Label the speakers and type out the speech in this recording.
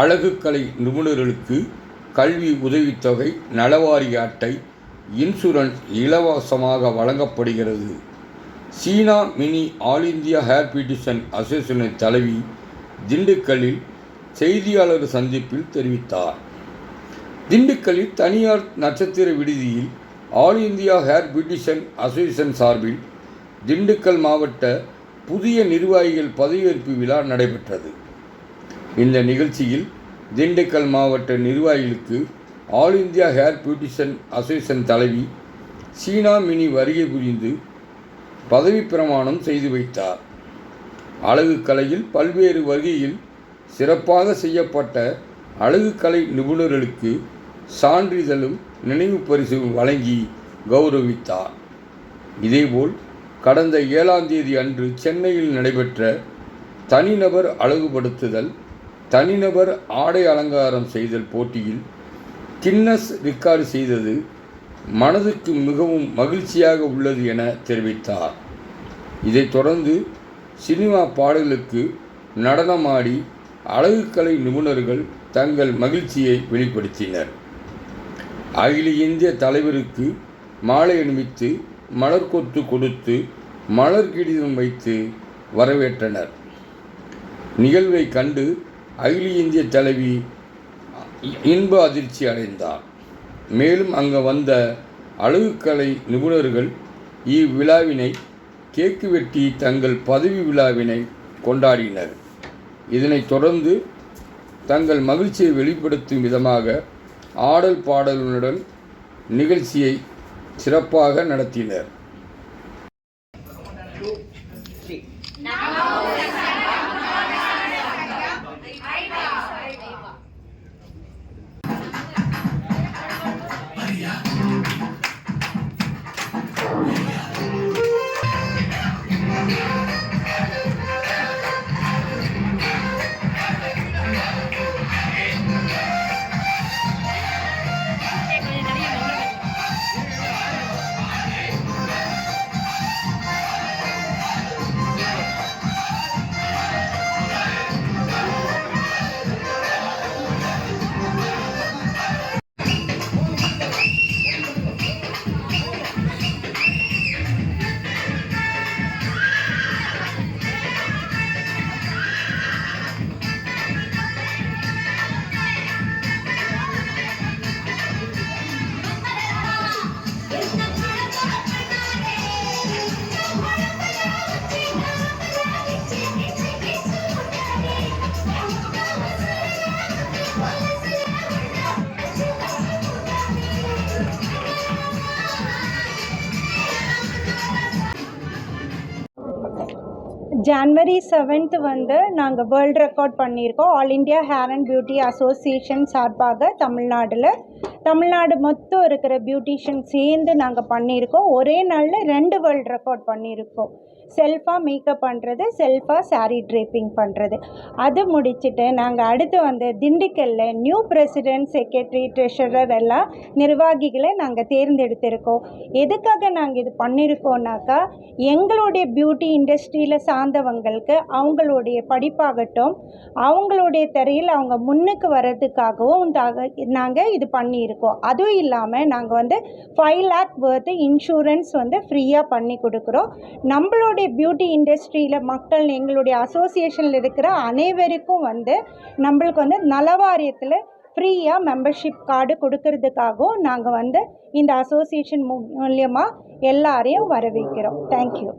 Speaker 1: அழகுக்கலை நிபுணர்களுக்கு கல்வி உதவித்தொகை நலவாரிய அட்டை இன்சூரன்ஸ் இலவசமாக வழங்கப்படுகிறது. Cheena Mini all India hair beautician அசோசியேஷனின் தலைவி திண்டுக்கல்லில் செய்தியாளர் சந்திப்பில் தெரிவித்தார். திண்டுக்கல்லில் தனியார் நட்சத்திர விடுதியில் all India hair beautician association சார்பில் திண்டுக்கல் மாவட்ட புதிய நிர்வாகிகள் பதவியேற்பு விழா நடைபெற்றது. இந்த நிகழ்ச்சியில் திண்டுக்கல் மாவட்ட நிர்வாகிகளுக்கு all India hair beautician association தலைவி சீனா மினி வருகை புரிந்து பதவி பிரமாணம் செய்து வைத்தார். அழகு கலையில் பல்வேறு வகையில் சிறப்பாக செய்யப்பட்ட அழகுக்கலை நிபுணர்களுக்கு சான்றிதழும் நினைவு பரிசும் வழங்கி கௌரவித்தார். இதேபோல் கடந்த ஏழாம் தேதி அன்று சென்னையில் நடைபெற்ற தனிநபர் அழகுபடுத்துதல் தனிநபர் ஆடை அலங்காரம் செய்தல் போட்டியில் கின்னஸ் ரெக்கார்டு செய்தது மனதுக்கு மிகவும் மகிழ்ச்சியாக உள்ளது என தெரிவித்தார். இதைத் தொடர்ந்து சினிமா பாடல்களுக்கு நடனமாடி அழகுக்கலை நிபுணர்கள் தங்கள் மகிழ்ச்சியை வெளிப்படுத்தினர். அகில இந்திய தலைவருக்கு மாலை அணிவித்து மலர் கொத்து கொடுத்து மலர் கிடிதம் வைத்து வரவேற்றனர். நிகழ்வை கண்டு அகில இந்திய தலைவி இன்ப அதிர்ச்சி அடைந்தார். மேலும் அங்கு வந்த அழகுக்கலை நிபுணர்கள் இவ்விழாவினை கேக்கு வெட்டி தங்கள் பதவி விழாவினை கொண்டாடினர். இதனைத் தொடர்ந்து தங்கள் மகிழ்ச்சியை வெளிப்படுத்தும் விதமாக ஆடல் பாடலுடன் நிகழ்ச்சியை சிறப்பாக நடத்தினர்.
Speaker 2: I ஜான்வரி செவன்த் வந்து நாங்கள் வேர்ல்ட் ரெக்கார்ட் பண்ணியிருக்கோம். All India hair and beauty association சார்பாக தமிழ்நாட்டில் தமிழ்நாடு மொத்தம் இருக்கிற பியூட்டிஷியன் சேர்ந்து நாங்கள் பண்ணியிருக்கோம். ஒரே நாளில் ரெண்டு வேர்ல்ட் ரெக்கார்ட் பண்ணியிருக்கோம். செல்ஃபாக மேக்கப் பண்ணுறது செல்ஃபாக சாரீ ட்ரேப்பிங் பண்ணுறது அது முடிச்சுட்டு நாங்கள் அடுத்து வந்து திண்டுக்கல்ல நியூ பிரசிடென்ட் செக்ரட்டரி ட்ரெஷரர் எல்லாம் நிர்வாகிகளை நாங்கள் தேர்ந்தெடுத்திருக்கோம். எதுக்காக நாங்கள் இது பண்ணியிருக்கோம்னாக்கா எங்களுடைய பியூட்டி இண்டஸ்ட்ரியில் சார்ந்தவங்களுக்கு அவங்களுடைய படிப்பாகட்டும் அவங்களுடைய திரையில் அவங்க முன்னுக்கு வர்றதுக்காகவும் நாங்கள் இது பண்ணியிருக்கோம். அதுவும் இல்லாமல் நாங்கள் வந்து ஃபைவ் லேக் வேர்த்து இன்சூரன்ஸ் வந்து ஃப்ரீயாக பண்ணி கொடுக்குறோம். நம்மளுடைய பியூட்டி இண்டஸ்ட்ரியில் மக்கள் எங்களுடைய அசோசியேஷனில் இருக்கிற அனைவருக்கும் வந்து நம்மளுக்கு வந்து நலவாரியத்தில் ஃப்ரீயாக மெம்பர்ஷிப் கார்டு கொடுக்கறதுக்காகவும் நாங்கள் வந்து இந்த அசோசியேஷன் மூலியமாக எல்லாரையும் வரவேற்கிறோம். தேங்க்யூ